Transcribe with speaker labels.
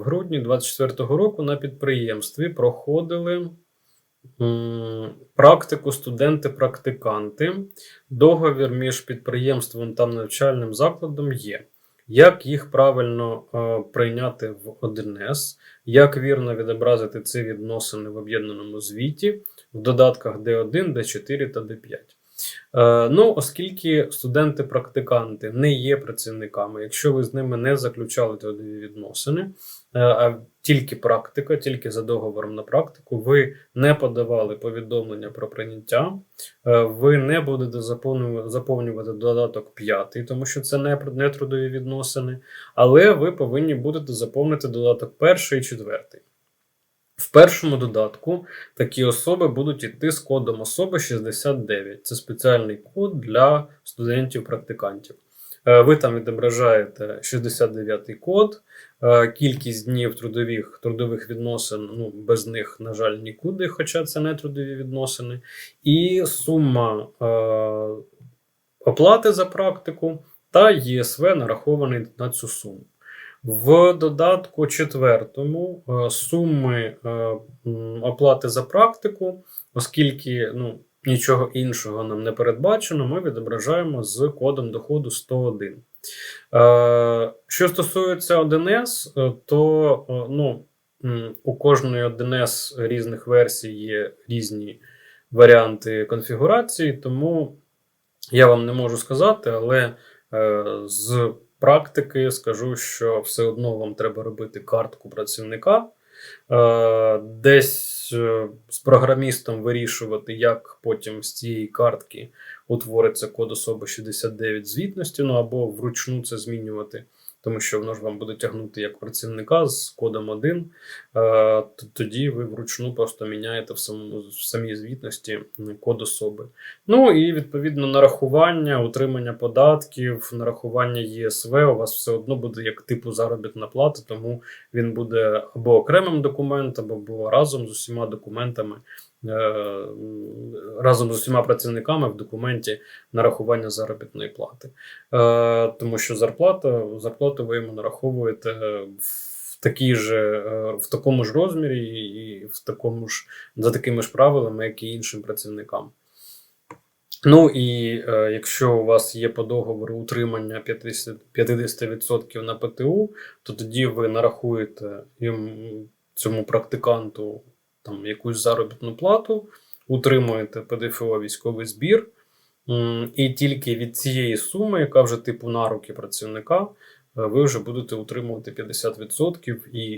Speaker 1: В грудні 24-го року на підприємстві проходили практику студенти-практиканти. Договір між підприємством та навчальним закладом є. Як їх правильно е, прийняти в 1С, як вірно відобразити ці відносини в об'єднаному звіті в додатках D1, D4 та D5. Е, ну, оскільки студенти-практиканти не є працівниками, якщо ви з ними не заключали трудові відносини, е, а тільки практика, тільки за договором на практику, ви не подавали повідомлення про прийняття, е, ви не будете заповнювати, додаток 5, тому що це не, не трудові відносини, але ви повинні будете заповнити додаток 1 і 4. В першому додатку такі особи будуть йти з кодом особи 69. Це спеціальний код для студентів-практикантів. Е, Ви там відображаєте 69-й код, е, кількість днів трудових, трудових відносин, ну, без них, на жаль, нікуди, хоча це не трудові відносини, і сума е, оплати за практику та ЄСВ нарахований на цю суму. В додатку четвертому е, суми е, оплати за практику, оскільки ну, нічого іншого нам не передбачено, ми відображаємо з кодом доходу 101. Е, Що стосується 1С, е, то ну, у кожної 1С різних версій є різні варіанти конфігурації, тому я вам не можу сказати, але з практики скажу, що все одно вам треба робити картку працівника, е, десь е, з програмістом вирішувати, як потім з цієї картки утвориться код особи 69 звітності, ну або вручну це змінювати. Тому що воно ж вам буде тягнути як працівника з кодом 1, е, тоді ви вручну просто міняєте в самому в самій звітності код особи. Ну і відповідно нарахування, утримання податків, нарахування ЄСВ у вас все одно буде як типу заробітна плата, тому він буде або окремим документом, або разом з усіма документами, разом з усіма працівниками в документі нарахування заробітної плати. Е, Тому що зарплата, зарплату ви йому нараховуєте в такій же, е, в такому ж розмірі і в такому ж за такими ж правилами, як і іншим працівникам. Ну і е, якщо у вас є по договору утримання 50%, 50% на ПТУ, то тоді ви нарахуєте їм, цьому практиканту там, якусь заробітну плату, утримуєте ПДФО військовий збір, і тільки від цієї суми, яка вже типу на руки працівника, е, ви вже будете утримувати 50% і